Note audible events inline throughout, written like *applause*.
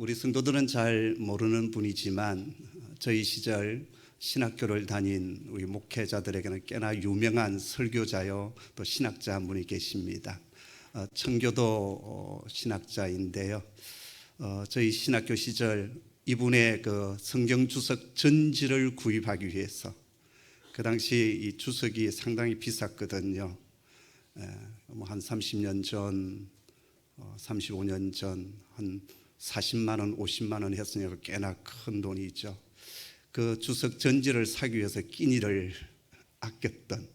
우리 성도들은 잘 모르는 분이지만 저희 시절 신학교를 다닌 우리 목회자들에게는 꽤나 유명한 설교자요 또 신학자 한 분이 계십니다. 어, 청교도 어, 신학자인데요. 어, 저희 신학교 시절 이분의 그 성경 주석 전지를 구입하기 위해서 그 당시 이 주석이 상당히 비쌌거든요. 뭐한 30년 전, 어, 35년 전 한 40만 원, 50만 원 했으니까 꽤나 큰 돈이죠. 그 주석 전지를 사기 위해서 끼니를 아꼈던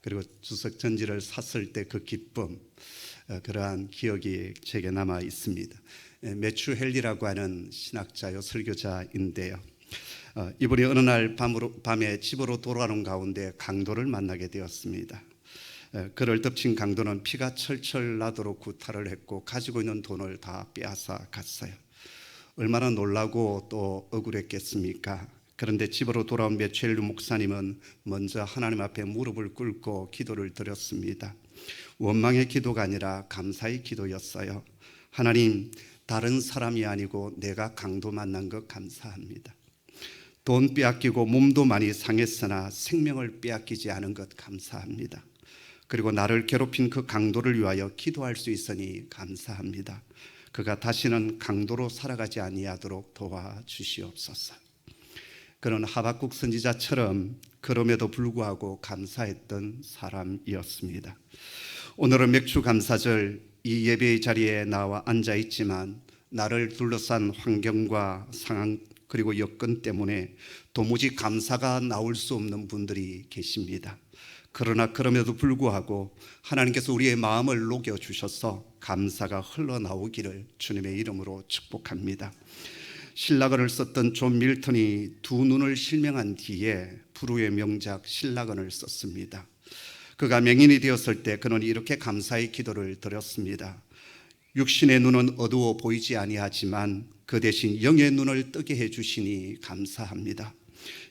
그리고 주석 전지를 샀을 때 그 기쁨 어, 그러한 기억이 제게 남아 있습니다. 예, 매추 헬리라고 하는 신학자요 설교자인데요. 어, 이분이 어느 날 밤으로, 밤에 집으로 돌아가는 가운데 강도를 만나게 되었습니다. 에, 그를 덮친 강도는 피가 철철 나도록 구타를 했고 가지고 있는 돈을 다 빼앗아 갔어요. 얼마나 놀라고 또 억울했겠습니까? 그런데 집으로 돌아온 메첼루 목사님은 먼저 하나님 앞에 무릎을 꿇고 기도를 드렸습니다. 원망의 기도가 아니라 감사의 기도였어요. 하나님, 다른 사람이 아니고 내가 강도 만난 것 감사합니다. 돈 빼앗기고 몸도 많이 상했으나 생명을 빼앗기지 않은 것 감사합니다. 그리고 나를 괴롭힌 그 강도를 위하여 기도할 수 있으니 감사합니다. 그가 다시는 강도로 살아가지 아니하도록 도와주시옵소서. 그는 하박국 선지자처럼 그럼에도 불구하고 감사했던 사람이었습니다. 오늘은 맥주 감사절 이 예배의 자리에 나와 앉아 있지만 나를 둘러싼 환경과 상황 그리고 여건 때문에 도무지 감사가 나올 수 없는 분들이 계십니다. 그러나 그럼에도 불구하고 하나님께서 우리의 마음을 녹여 주셔서 감사가 흘러나오기를 주님의 이름으로 축복합니다. 신라건을 썼던 존 밀턴이 두 눈을 실명한 뒤에 불후의 명작 신라건을 썼습니다. 그가 맹인이 되었을 때 그는 이렇게 감사의 기도를 드렸습니다. 육신의 눈은 어두워 보이지 아니하지만 그 대신 영의 눈을 뜨게 해 주시니 감사합니다.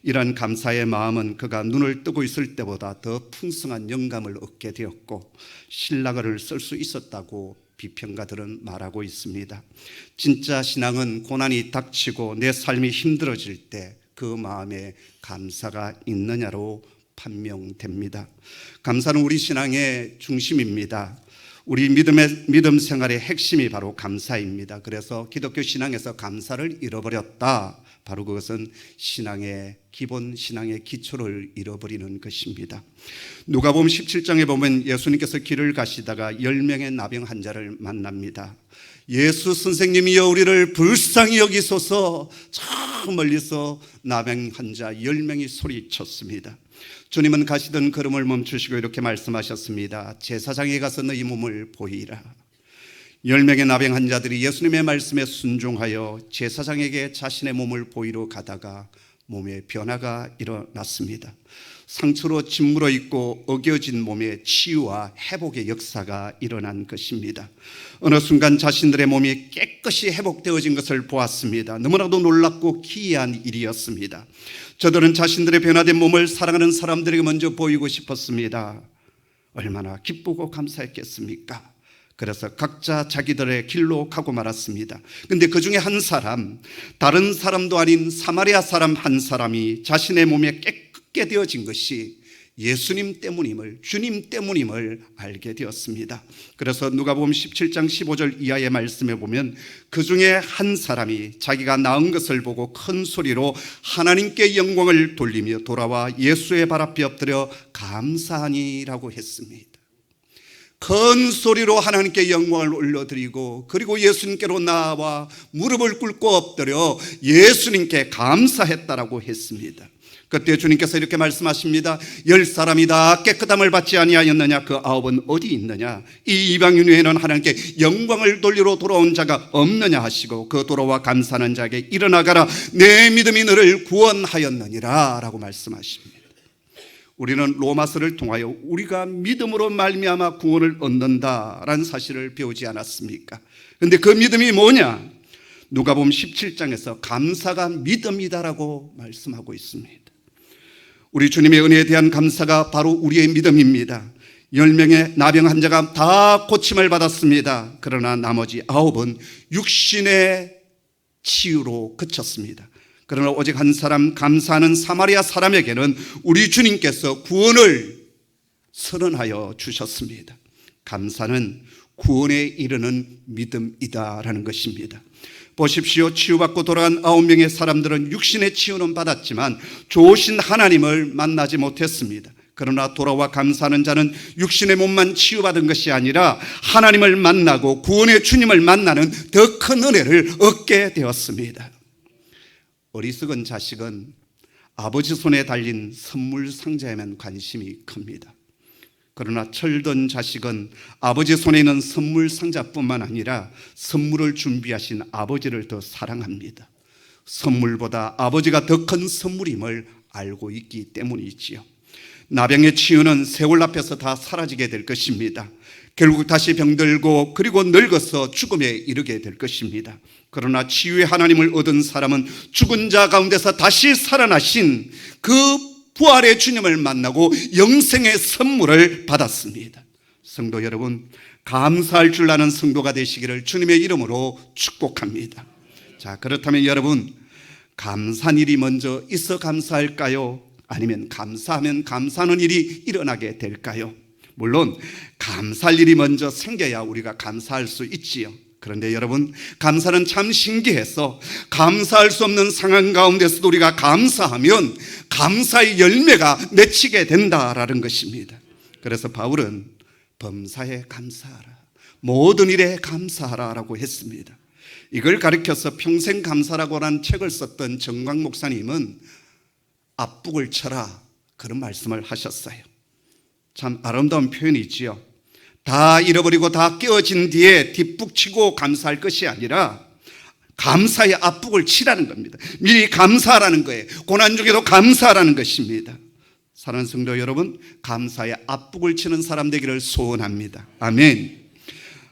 이러한 감사의 마음은 그가 눈을 뜨고 있을 때보다 더 풍성한 영감을 얻게 되었고 신라글을 쓸 수 있었다고 비평가들은 말하고 있습니다. 진짜 신앙은 고난이 닥치고 내 삶이 힘들어질 때 그 마음에 감사가 있느냐로 판명됩니다. 감사는 우리 신앙의 중심입니다. 우리 믿음의 믿음 생활의 핵심이 바로 감사입니다. 그래서 기독교 신앙에서 감사를 잃어버렸다. 바로 그것은 신앙의 기본 신앙의 기초를 잃어버리는 것입니다. 누가복음 17장에 보면 예수님께서 길을 가시다가 10명의 나병 환자를 만납니다. 예수 선생님이여 우리를 불쌍히 여기소서 저 멀리서 나병 환자 10명이 소리쳤습니다. 주님은 가시던 걸음을 멈추시고 이렇게 말씀하셨습니다. 제사장에 가서 너희 몸을 보이라. 열 명의 나병 환자들이 예수님의 말씀에 순종하여 제사장에게 자신의 몸을 보이러 가다가 몸에 변화가 일어났습니다. 상처로 짓물어 있고 어겨진 몸에 치유와 회복의 역사가 일어난 것입니다. 어느 순간 자신들의 몸이 깨끗이 회복되어진 것을 보았습니다. 너무나도 놀랍고 기이한 일이었습니다. 저들은 자신들의 변화된 몸을 사랑하는 사람들에게 먼저 보이고 싶었습니다. 얼마나 기쁘고 감사했겠습니까? 그래서 각자 자기들의 길로 가고 말았습니다. 근데 그 중에 한 사람, 다른 사람도 아닌 사마리아 사람 한 사람이 자신의 몸에 깨끗게 되어진 것이 예수님 때문임을, 주님 때문임을 알게 되었습니다. 그래서 누가복음 17장 15절 이하의 말씀에 보면 그 중에 한 사람이 자기가 나은 것을 보고 큰 소리로 하나님께 영광을 돌리며 돌아와 예수의 발 앞에 엎드려 감사하니라고 했습니다. 큰 소리로 하나님께 영광을 올려드리고 그리고 예수님께로 나와 무릎을 꿇고 엎드려 예수님께 감사했다라고 했습니다. 그때 주님께서 이렇게 말씀하십니다. 열 사람이 다 깨끗함을 받지 아니하였느냐? 그 아홉은 어디 있느냐? 이 이방인 외에는 하나님께 영광을 돌리러 돌아온 자가 없느냐 하시고 그 돌아와 감사하는 자에게 일어나가라. 내 믿음이 너를 구원하였느니라 라고 말씀하십니다. 우리는 로마서를 통하여 우리가 믿음으로 말미암아 구원을 얻는다라는 사실을 배우지 않았습니까? 근데 그 믿음이 뭐냐? 누가복음 17장에서 감사가 믿음이다라고 말씀하고 있습니다. 우리 주님의 은혜에 대한 감사가 바로 우리의 믿음입니다. 열 명의 나병 환자가 다 고침을 받았습니다. 그러나 나머지 아홉은 육신의 치유로 그쳤습니다. 그러나 오직 한 사람 감사하는 사마리아 사람에게는 우리 주님께서 구원을 선언하여 주셨습니다. 감사는 구원에 이르는 믿음이다라는 것입니다. 보십시오. 치유받고 돌아간 아홉 명의 사람들은 육신의 치유는 받았지만 좋으신 하나님을 만나지 못했습니다. 그러나 돌아와 감사하는 자는 육신의 몸만 치유받은 것이 아니라 하나님을 만나고 구원의 주님을 만나는 더 큰 은혜를 얻게 되었습니다. 어리석은 자식은 아버지 손에 달린 선물 상자에만 관심이 큽니다. 그러나 철든 자식은 아버지 손에 있는 선물 상자뿐만 아니라 선물을 준비하신 아버지를 더 사랑합니다. 선물보다 아버지가 더 큰 선물임을 알고 있기 때문이지요. 나병의 치유는 세월 앞에서 다 사라지게 될 것입니다. 결국 다시 병들고 그리고 늙어서 죽음에 이르게 될 것입니다. 그러나 치유의 하나님을 얻은 사람은 죽은 자 가운데서 다시 살아나신 그 부활의 주님을 만나고 영생의 선물을 받았습니다. 성도 여러분, 감사할 줄 아는 성도가 되시기를 주님의 이름으로 축복합니다. 자, 그렇다면 여러분, 감사한 일이 먼저 있어 감사할까요? 아니면 감사하면 감사하는 일이 일어나게 될까요? 물론, 감사할 일이 먼저 생겨야 우리가 감사할 수 있지요. 그런데 여러분, 감사는 참 신기해서 감사할 수 없는 상황 가운데서도 우리가 감사하면 감사의 열매가 맺히게 된다라는 것입니다. 그래서 바울은 범사에 감사하라. 모든 일에 감사하라라고 했습니다. 이걸 가리켜서 평생 감사라고 하는 책을 썼던 정광 목사님은 앞북을 쳐라 그런 말씀을 하셨어요. 참 아름다운 표현이지요. 다 잃어버리고 다 깨어진 뒤에 뒷북치고 감사할 것이 아니라 감사의 앞북을 치라는 겁니다. 미리 감사하라는 거예요. 고난 중에도 감사하라는 것입니다. 사랑하는 성도 여러분, 감사의 앞북을 치는 사람 되기를 소원합니다. 아멘.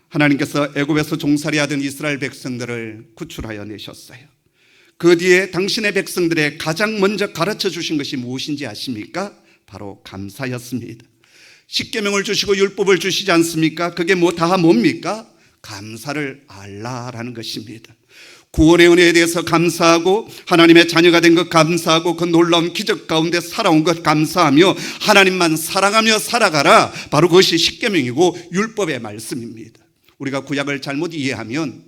하나님께서 애굽에서 종살이 하던 이스라엘 백성들을 구출하여 내셨어요. 그 뒤에 당신의 백성들의 가장 먼저 가르쳐 주신 것이 무엇인지 아십니까? 바로 감사였습니다. 십계명을 주시고 율법을 주시지 않습니까? 그게 뭐 다 뭡니까? 감사를 알라라는 것입니다. 구원의 은혜에 대해서 감사하고 하나님의 자녀가 된 것 감사하고 그 놀라운 기적 가운데 살아온 것 감사하며 하나님만 사랑하며 살아가라. 바로 그것이 십계명이고 율법의 말씀입니다. 우리가 구약을 잘못 이해하면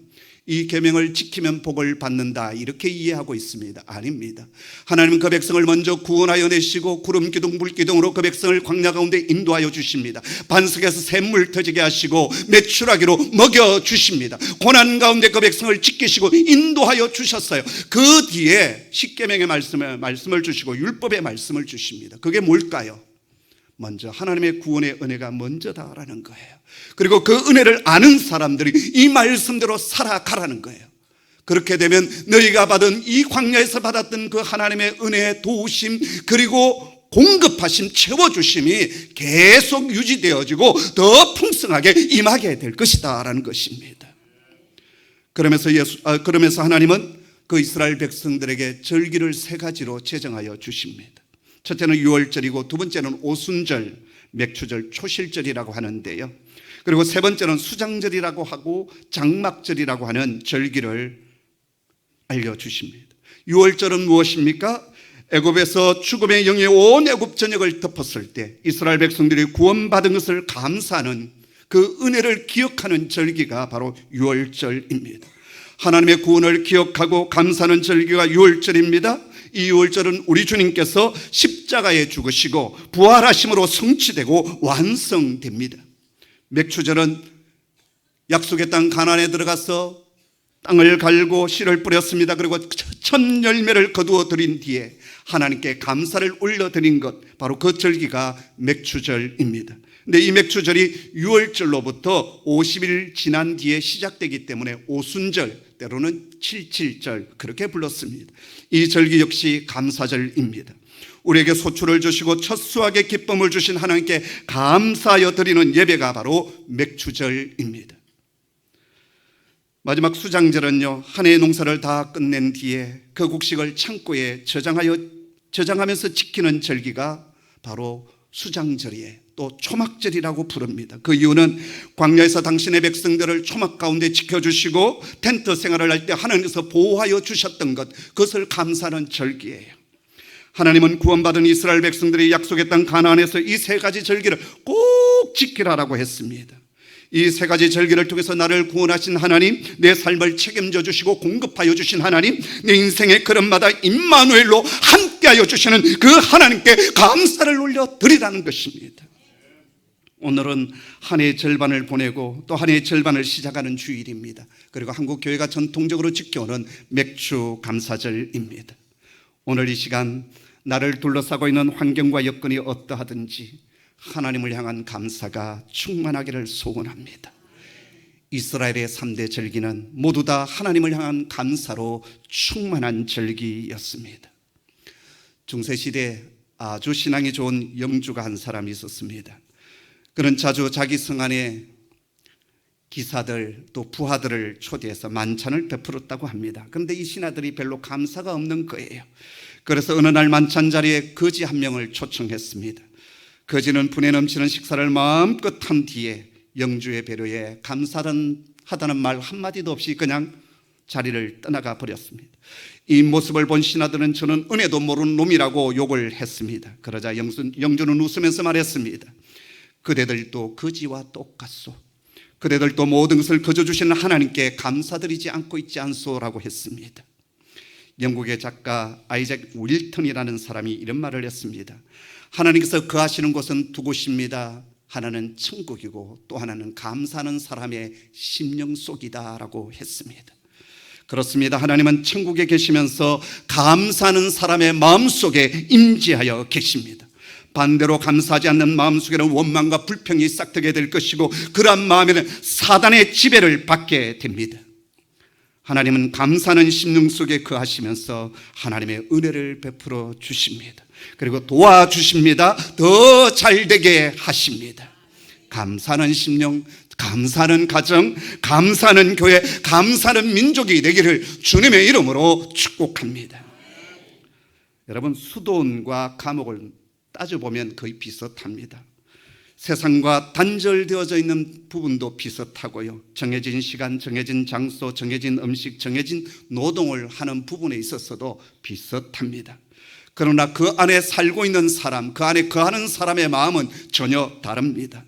이 계명을 지키면 복을 받는다 이렇게 이해하고 있습니다. 아닙니다. 하나님은 그 백성을 먼저 구원하여 내시고 구름 기둥 불 기둥으로 그 백성을 광야 가운데 인도하여 주십니다. 반석에서 샘물 터지게 하시고 매출하기로 먹여 주십니다. 고난 가운데 그 백성을 지키시고 인도하여 주셨어요. 그 뒤에 십계명의 말씀을 말씀을 주시고 율법의 말씀을 주십니다. 그게 뭘까요? 먼저 하나님의 구원의 은혜가 먼저다라는 거예요. 그리고 그 은혜를 아는 사람들이 이 말씀대로 살아가라는 거예요. 그렇게 되면 너희가 받은 이 광야에서 받았던 그 하나님의 은혜, 도우심, 그리고 공급하심, 채워주심이 계속 유지되어지고 더 풍성하게 임하게 될 것이다라는 것입니다. 그러면서 예수, 아, 그러면서 하나님은 그 이스라엘 백성들에게 절기를 세 가지로 제정하여 주십니다. 첫째는 유월절이고 두 번째는 오순절, 맥추절, 초실절이라고 하는데요. 그리고 세 번째는 수장절이라고 하고 장막절이라고 하는 절기를 알려주십니다. 유월절은 무엇입니까? 애굽에서 죽음의 영이 온 애굽 전역을 덮었을 때 이스라엘 백성들이 구원받은 것을 감사하는 그 은혜를 기억하는 절기가 바로 유월절입니다. 하나님의 구원을 기억하고 감사하는 절기가 유월절입니다. 이 유월절은 우리 주님께서 십자가에 죽으시고 부활하심으로 성취되고 완성됩니다. 맥추절은 약속의 땅 가나안에 들어가서 땅을 갈고 씨를 뿌렸습니다. 그리고 첫 열매를 거두어 드린 뒤에 하나님께 감사를 올려 드린 것 바로 그 절기가 맥추절입니다. 근데 이 맥추절이 6월절로부터 50일 지난 뒤에 시작되기 때문에 오순절 때로는 77절 그렇게 불렀습니다. 이 절기 역시 감사절입니다. 우리에게 소출을 주시고 첫 수확의 기쁨을 주신 하나님께 감사하여 드리는 예배가 바로 맥추절입니다. 마지막 수장절은요 한 해의 농사를 다 끝낸 뒤에 그 곡식을 창고에 저장하여 저장하면서 지키는 절기가 바로 수장절이에요. 또 초막절이라고 부릅니다. 그 이유는 광야에서 당신의 백성들을 초막 가운데 지켜주시고 텐트 생활을 할 때 하나님께서 보호하여 주셨던 것 그것을 감사하는 절기예요. 하나님은 구원받은 이스라엘 백성들이 약속했던 가나안에서 이 세 가지 절기를 꼭 지키라라고 했습니다. 이세 가지 절기를 통해서 나를 구원하신 하나님, 내 삶을 책임져 주시고 공급하여 주신 하나님, 내 인생의 걸음마다 임마누엘로 함께하여 주시는 그 하나님께 감사를 올려 드리라는 것입니다. 오늘은 한 해의 절반을 보내고 또 한 해의 절반을 시작하는 주일입니다. 그리고 한국 교회가 전통적으로 지켜오는 맥주 감사절입니다. 오늘 이 시간 나를 둘러싸고 있는 환경과 여건이 어떠하든지 하나님을 향한 감사가 충만하기를 소원합니다. 이스라엘의 3대 절기는 모두 다 하나님을 향한 감사로 충만한 절기였습니다. 중세시대 아주 신앙이 좋은 영주가 한 사람이 있었습니다. 그는 자주 자기 성 안에 기사들 또 부하들을 초대해서 만찬을 베풀었다고 합니다. 그런데 이 신하들이 별로 감사가 없는 거예요. 그래서 어느 날 만찬 자리에 거지 한 명을 초청했습니다. 거지는 분에 넘치는 식사를 마음껏 한 뒤에 영주의 배려에 감사는 하다는 말 한마디도 없이 그냥 자리를 떠나가 버렸습니다. 이 모습을 본 신하들은 저는 은혜도 모르는 놈이라고 욕을 했습니다. 그러자 영주는 웃으면서 말했습니다. 그대들도 거지와 똑같소. 그대들도 모든 것을 거저 주시는 하나님께 감사드리지 않고 있지 않소라고 했습니다. 영국의 작가 아이작 윌턴이라는 사람이 이런 말을 했습니다. 하나님께서 거하시는 곳은 두 곳입니다. 하나는 천국이고 또 하나는 감사하는 사람의 심령 속이다라고 했습니다. 그렇습니다. 하나님은 천국에 계시면서 감사하는 사람의 마음 속에 임재하여 계십니다. 반대로 감사하지 않는 마음 속에는 원망과 불평이 싹트게 될 것이고 그러한 마음에는 사단의 지배를 받게 됩니다. 하나님은 감사하는 심령 속에 거하시면서 하나님의 은혜를 베풀어 주십니다. 그리고 도와주십니다. 더 잘 되게 하십니다. 감사하는 심령, 감사하는 가정, 감사하는 교회, 감사하는 민족이 되기를 주님의 이름으로 축복합니다. 여러분, 수도원과 감옥을 따져보면 거의 비슷합니다. 세상과 단절되어져 있는 부분도 비슷하고요. 정해진 시간, 정해진 장소, 정해진 음식, 정해진 노동을 하는 부분에 있어서도 비슷합니다. 그러나 그 안에 살고 있는 사람, 그 안에 거하는 사람의 마음은 전혀 다릅니다.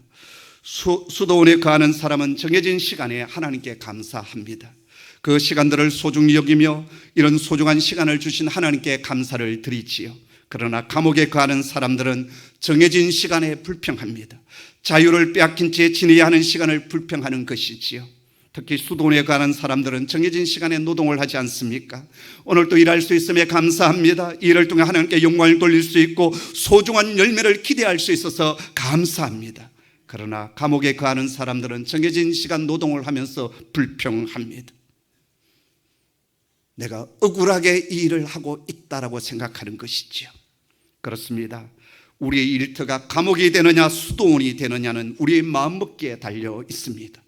수, 수도원에 거하는 사람은 정해진 시간에 하나님께 감사합니다. 그 시간들을 소중히 여기며 이런 소중한 시간을 주신 하나님께 감사를 드리지요. 그러나 감옥에 거하는 사람들은 정해진 시간에 불평합니다. 자유를 빼앗긴 채 지내야 하는 시간을 불평하는 것이지요. 특히 수도원에 가는 사람들은 정해진 시간에 노동을 하지 않습니까? 오늘 또 일할 수 있음에 감사합니다. 이 일을 통해 하나님께 영광을 돌릴 수 있고 소중한 열매를 기대할 수 있어서 감사합니다. 그러나 감옥에 거하는 사람들은 정해진 시간 노동을 하면서 불평합니다. 내가 억울하게 이 일을 하고 있다라고 생각하는 것이지요. 그렇습니다. 우리의 일터가 감옥이 되느냐 수도원이 되느냐는 우리의 마음먹기에 달려 있습니다.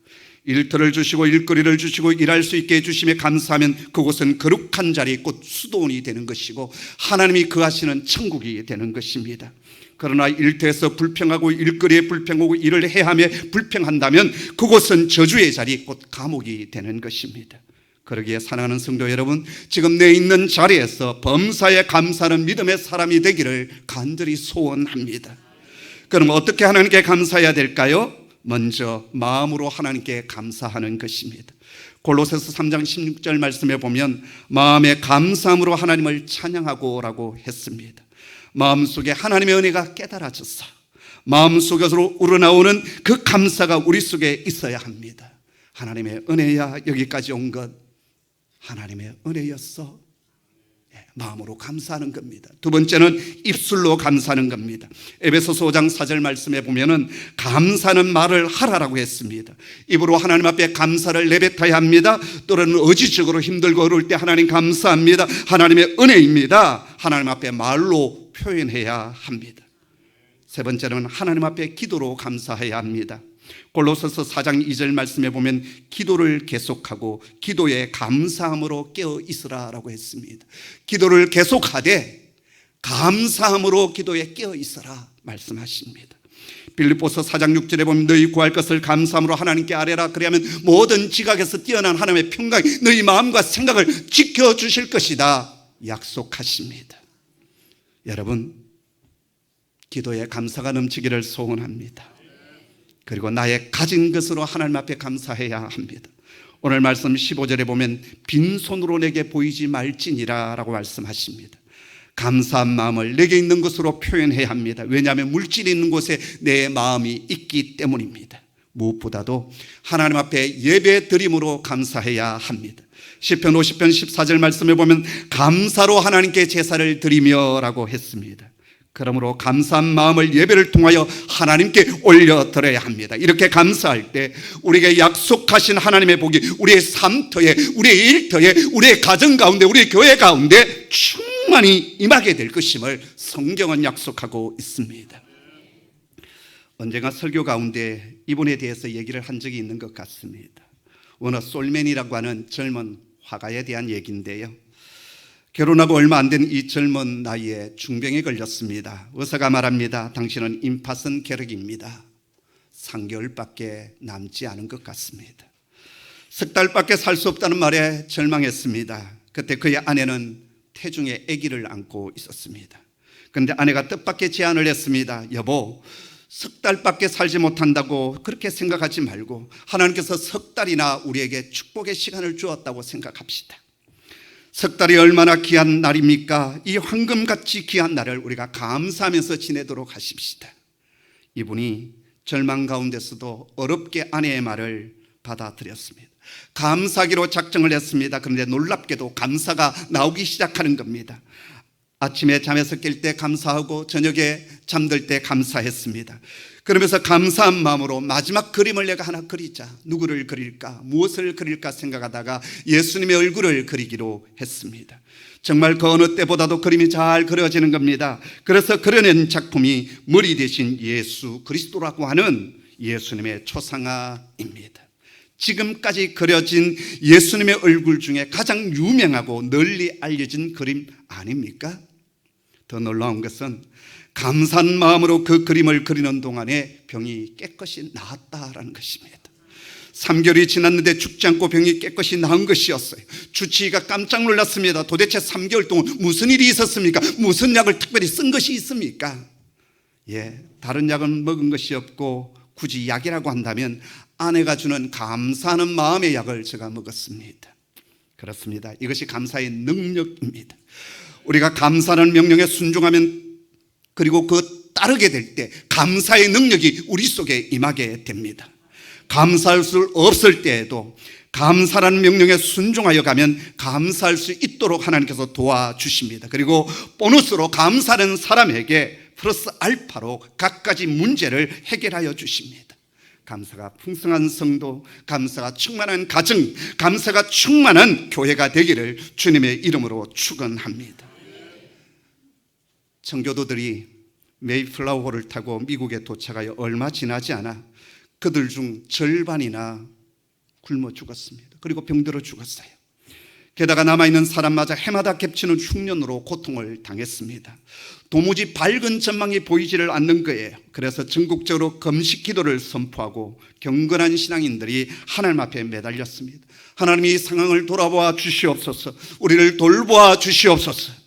일터를 주시고 일거리를 주시고 일할 수 있게 해주심에 감사하면 그곳은 거룩한 자리 곧 수도원이 되는 것이고 하나님이 거하시는 천국이 되는 것입니다. 그러나 일터에서 불평하고 일거리에 불평하고 일을 해하며 불평한다면 그곳은 저주의 자리 곧 감옥이 되는 것입니다. 그러기에 사랑하는 성도 여러분, 지금 내 있는 자리에서 범사에 감사하는 믿음의 사람이 되기를 간절히 소원합니다. 그럼 어떻게 하나님께 감사해야 될까요? 먼저 마음으로 하나님께 감사하는 것입니다. 골로새서 3장 16절 말씀에 보면 마음의 감사함으로 하나님을 찬양하고라고 했습니다. 마음속에 하나님의 은혜가 깨달아졌어. 마음속에서 우러나오는 그 감사가 우리 속에 있어야 합니다. 하나님의 은혜야 여기까지 온 것 하나님의 은혜였어. 예, 마음으로 감사하는 겁니다. 두 번째는 입술로 감사하는 겁니다. 에베소서 5장 4절 말씀에 보면은 감사는 말을 하라라고 했습니다. 입으로 하나님 앞에 감사를 내뱉어야 합니다. 또는 의지적으로 힘들고 어려울 때 하나님 감사합니다. 하나님의 은혜입니다. 하나님 앞에 말로 표현해야 합니다. 세 번째는 하나님 앞에 기도로 감사해야 합니다. 골로새서 4장 2절 말씀에 보면 기도를 계속하고 기도에 감사함으로 깨어 있으라라고 했습니다. 기도를 계속하되 감사함으로 기도에 깨어 있어라 말씀하십니다. 빌립보서 4장 6절에 보면 너희 구할 것을 감사함으로 하나님께 아뢰라 그리하면 모든 지각에서 뛰어난 하나님의 평강이 너희 마음과 생각을 지켜 주실 것이다 약속하십니다 여러분 기도에 감사가 넘치기를 소원합니다 그리고 나의 가진 것으로 하나님 앞에 감사해야 합니다 오늘 말씀 15절에 보면 빈손으로 내게 보이지 말지니라 라고 말씀하십니다 감사한 마음을 내게 있는 것으로 표현해야 합니다. 왜냐하면 물질이 있는 곳에 내 마음이 있기 때문입니다. 무엇보다도 하나님 앞에 예배 드림으로 감사해야 합니다. 시편 50편 14절 말씀에 보면 감사로 하나님께 제사를 드리며 라고 했습니다. 그러므로 감사한 마음을 예배를 통하여 하나님께 올려 드려야 합니다. 이렇게 감사할 때 우리에게 약속하신 하나님의 복이 우리의 삶터에, 우리의 일터에, 우리의 가정 가운데, 우리의 교회 가운데 충만히 임하게 될 것임을 성경은 약속하고 있습니다. 언젠가 설교 가운데 이분에 대해서 얘기를 한 적이 있는 것 같습니다. 워너 솔맨이라고 하는 젊은 화가에 대한 얘기인데요. 결혼하고 얼마 안 된 이 젊은 나이에 중병에 걸렸습니다. 의사가 말합니다. 당신은 임파선 계력입니다. 3개월밖에 남지 않은 것 같습니다. 석 달밖에 살 수 없다는 말에 절망했습니다. 그때 그의 아내는 태중에 아기를 안고 있었습니다. 그런데 아내가 뜻밖의 제안을 했습니다. 여보, 석 달밖에 살지 못한다고 그렇게 생각하지 말고 하나님께서 석 달이나 우리에게 축복의 시간을 주었다고 생각합시다. 석 달이 얼마나 귀한 날입니까? 이 황금같이 귀한 날을 우리가 감사하면서 지내도록 하십시다. 이분이 절망 가운데서도 어렵게 아내의 말을 받아들였습니다. 감사기로 작정을 했습니다. 그런데 놀랍게도 감사가 나오기 시작하는 겁니다. 아침에 잠에서 깰 때 감사하고 저녁에 잠들 때 감사했습니다. 그러면서 감사한 마음으로 마지막 그림을 내가 하나 그리자. 누구를 그릴까? 무엇을 그릴까 생각하다가 예수님의 얼굴을 그리기로 했습니다. 정말 그 어느 때보다도 그림이 잘 그려지는 겁니다. 그래서 그려낸 작품이 머리 대신 예수 그리스도라고 하는 예수님의 초상화입니다. 지금까지 그려진 예수님의 얼굴 중에 가장 유명하고 널리 알려진 그림 아닙니까? 더 놀라운 것은 감사한 마음으로 그 그림을 그리는 동안에 병이 깨끗이 나았다라는 것입니다. 3개월이 지났는데 죽지 않고 병이 깨끗이 나은 것이었어요. 주치의가 깜짝 놀랐습니다. 도대체 3개월 동안 무슨 일이 있었습니까? 무슨 약을 특별히 쓴 것이 있습니까? 예, 다른 약은 먹은 것이 없고 굳이 약이라고 한다면 아내가 주는 감사하는 마음의 약을 제가 먹었습니다. 그렇습니다. 이것이 감사의 능력입니다. 우리가 감사하는 명령에 순종하면 그리고 그 따르게 될 때 감사의 능력이 우리 속에 임하게 됩니다. 감사할 수 없을 때에도 감사라는 명령에 순종하여 가면 감사할 수 있도록 하나님께서 도와주십니다. 그리고 보너스로 감사하는 사람에게 플러스 알파로 각가지 문제를 해결하여 주십니다. 감사가 풍성한 성도, 감사가 충만한 가정, 감사가 충만한 교회가 되기를 주님의 이름으로 축원합니다. 청교도들이 메이플라워호를 타고 미국에 도착하여 얼마 지나지 않아 그들 중 절반이나 굶어 죽었습니다. 그리고 병들어 죽었어요. 게다가 남아있는 사람마저 해마다 겹치는 흉년으로 고통을 당했습니다. 도무지 밝은 전망이 보이지를 않는 거예요. 그래서 전국적으로 금식 기도를 선포하고 경건한 신앙인들이 하나님 앞에 매달렸습니다. 하나님이 상황을 돌아보아 주시옵소서. 우리를 돌보아 주시옵소서.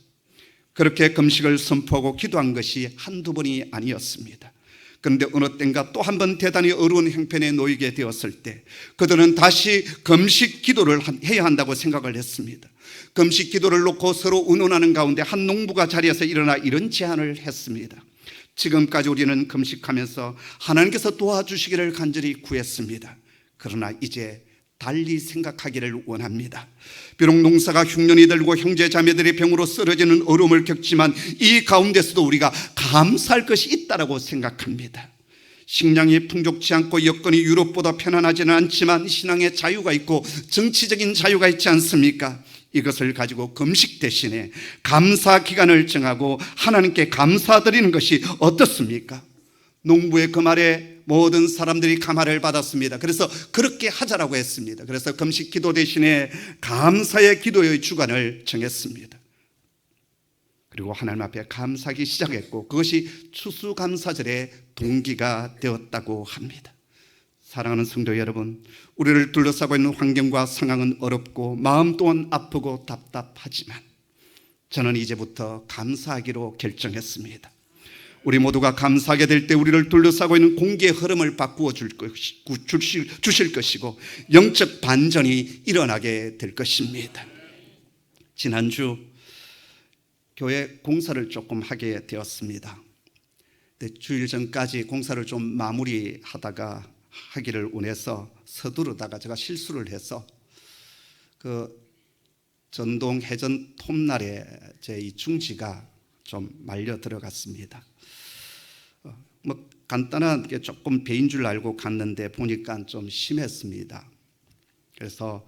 그렇게 금식을 선포하고 기도한 것이 한두 번이 아니었습니다. 그런데 어느 땐가 또 한 번 대단히 어려운 형편에 놓이게 되었을 때 그들은 다시 금식 기도를 해야 한다고 생각을 했습니다. 금식 기도를 놓고 서로 의논하는 가운데 한 농부가 자리에서 일어나 이런 제안을 했습니다. 지금까지 우리는 금식하면서 하나님께서 도와주시기를 간절히 구했습니다. 그러나 이제 달리 생각하기를 원합니다. 비록 농사가 흉년이 들고 형제 자매들의 병으로 쓰러지는 어려움을 겪지만 이 가운데서도 우리가 감사할 것이 있다라고 생각합니다. 식량이 풍족치 않고 여건이 유럽보다 편안하지는 않지만 신앙의 자유가 있고 정치적인 자유가 있지 않습니까? 이것을 가지고 금식 대신에 감사 기간을 정하고 하나님께 감사드리는 것이 어떻습니까? 농부의 그 말에 모든 사람들이 감화를 받았습니다. 그래서 그렇게 하자라고 했습니다. 그래서 금식 기도 대신에 감사의 기도의 주간을 정했습니다. 그리고 하나님 앞에 감사하기 시작했고 그것이 추수감사절의 동기가 되었다고 합니다. 사랑하는 성도 여러분, 우리를 둘러싸고 있는 환경과 상황은 어렵고 마음 또한 아프고 답답하지만 저는 이제부터 감사하기로 결정했습니다. 우리 모두가 감사하게 될 때 우리를 둘러싸고 있는 공기의 흐름을 바꾸어 줄 것이, 주실, 것이고 영적 반전이 일어나게 될 것입니다. 지난주 교회 공사를 조금 하게 되었습니다. 주일 전까지 공사를 좀 마무리하다가 하기를 원해서 서두르다가 제가 실수를 해서 그 전동 해전 톱날에 제 이 중지가 좀 말려 들어갔습니다. 어, 뭐 간단한 게 조금 배인 줄 알고 갔는데 보니까 좀 심했습니다. 그래서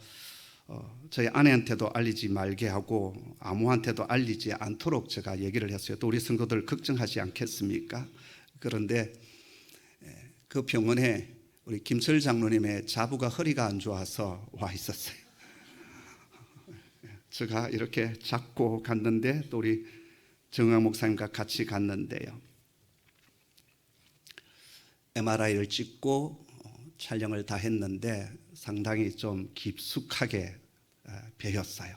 어, 저희 아내한테도 알리지 말게 하고 아무한테도 알리지 않도록 제가 얘기를 했어요. 또 우리 성도들 걱정하지 않겠습니까? 그런데 에, 그 병원에 우리 김철 장로님의 자부가 허리가 안 좋아서 와 있었어요. *laughs* 제가 이렇게 잡고 갔는데 또 우리 정강 목사님과 같이 갔는데요. MRI를 찍고 어, 촬영을 다 했는데 상당히 좀 깊숙하게 베였어요.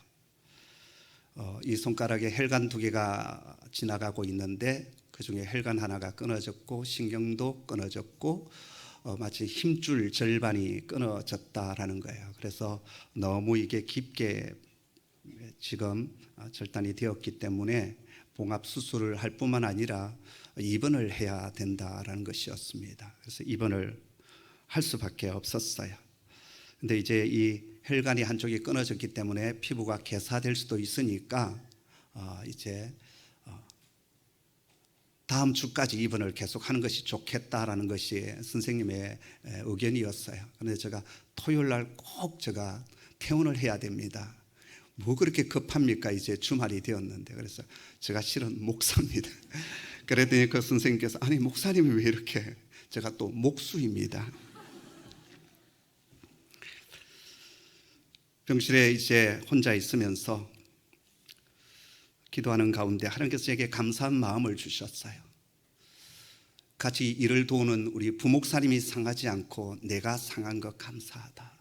어, 이 손가락에 혈관 두 개가 지나가고 있는데 그 중에 혈관 하나가 끊어졌고 신경도 끊어졌고 어, 마치 힘줄 절반이 끊어졌다라는 거예요. 그래서 너무 이게 깊게 지금 절단이 되었기 때문에 봉합 수술을 할 뿐만 아니라 입원을 해야 된다라는 것이었습니다. 그래서 입원을 할 수밖에 없었어요. 근데 이제 이 혈관이 한쪽이 끊어졌기 때문에 피부가 개사될 수도 있으니까 어 이제 어 다음 주까지 입원을 계속하는 것이 좋겠다라는 것이 선생님의 의견이었어요. 그런데 제가 토요일 날 꼭 제가 퇴원을 해야 됩니다. 뭐 그렇게 급합니까? 이제 주말이 되었는데 그래서 제가 실은 목사입니다. *laughs* 그랬더니 그 선생님께서 아니 목사님이 왜 이렇게 제가 또 목수입니다. 병실에 이제 혼자 있으면서 기도하는 가운데 하나님께서 제게 감사한 마음을 주셨어요. 같이 일을 도우는 우리 부목사님이 상하지 않고 내가 상한 것 감사하다.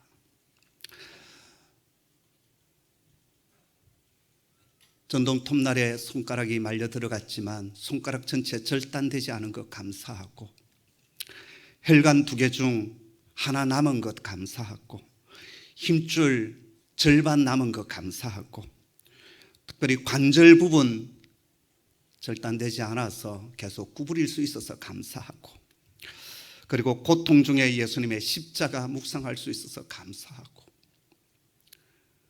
전동 톱날에 손가락이 말려 들어갔지만 손가락 전체 절단되지 않은 것 감사하고 혈관 두 개 중 하나 남은 것 감사하고 힘줄 절반 남은 것 감사하고 특별히 관절 부분 절단되지 않아서 계속 구부릴 수 있어서 감사하고 그리고 고통 중에 예수님의 십자가 묵상할 수 있어서 감사하고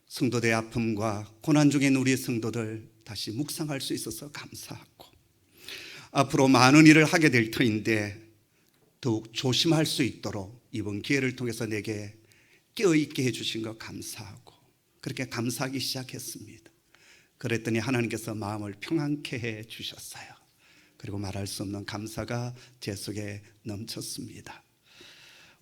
성도들의 아픔과 고난 중인 우리 성도들 다시 묵상할 수 있어서 감사하고 앞으로 많은 일을 하게 될 터인데 더욱 조심할 수 있도록 이번 기회를 통해서 내게 깨어있게 해주신 것 감사하고 그렇게 감사하기 시작했습니다. 그랬더니 하나님께서 마음을 평안케 해 주셨어요. 그리고 말할 수 없는 감사가 제 속에 넘쳤습니다.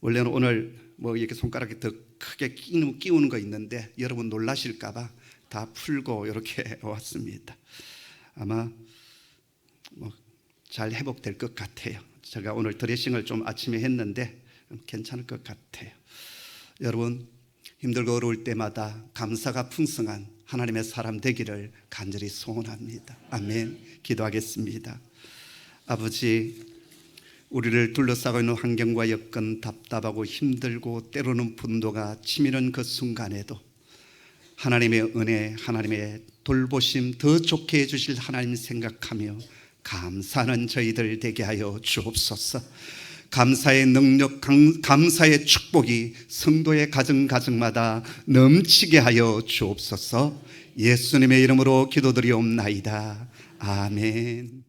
원래는 오늘 뭐 이렇게 손가락이 더 크게 끼우는, 거 있는데 여러분 놀라실까봐 다 풀고 이렇게 *laughs* 왔습니다. 아마 뭐 잘 회복될 것 같아요. 제가 오늘 드레싱을 좀 아침에 했는데 괜찮을 것 같아요. 여러분 힘들고 어려울 때마다 감사가 풍성한 하나님의 사람 되기를 간절히 소원합니다. 아멘. 기도하겠습니다. 아버지 우리를 둘러싸고 있는 환경과 여건 답답하고 힘들고 때로는 분도가 치미는 그 순간에도 하나님의 은혜, 하나님의 돌보심 더 좋게 해주실 하나님 생각하며 감사하는 저희들 되게 하여 주옵소서. 감사의 능력, 감사의 축복이 성도의 가정 가정마다 넘치게 하여 주옵소서. 예수님의 이름으로 기도드리옵나이다. 아멘.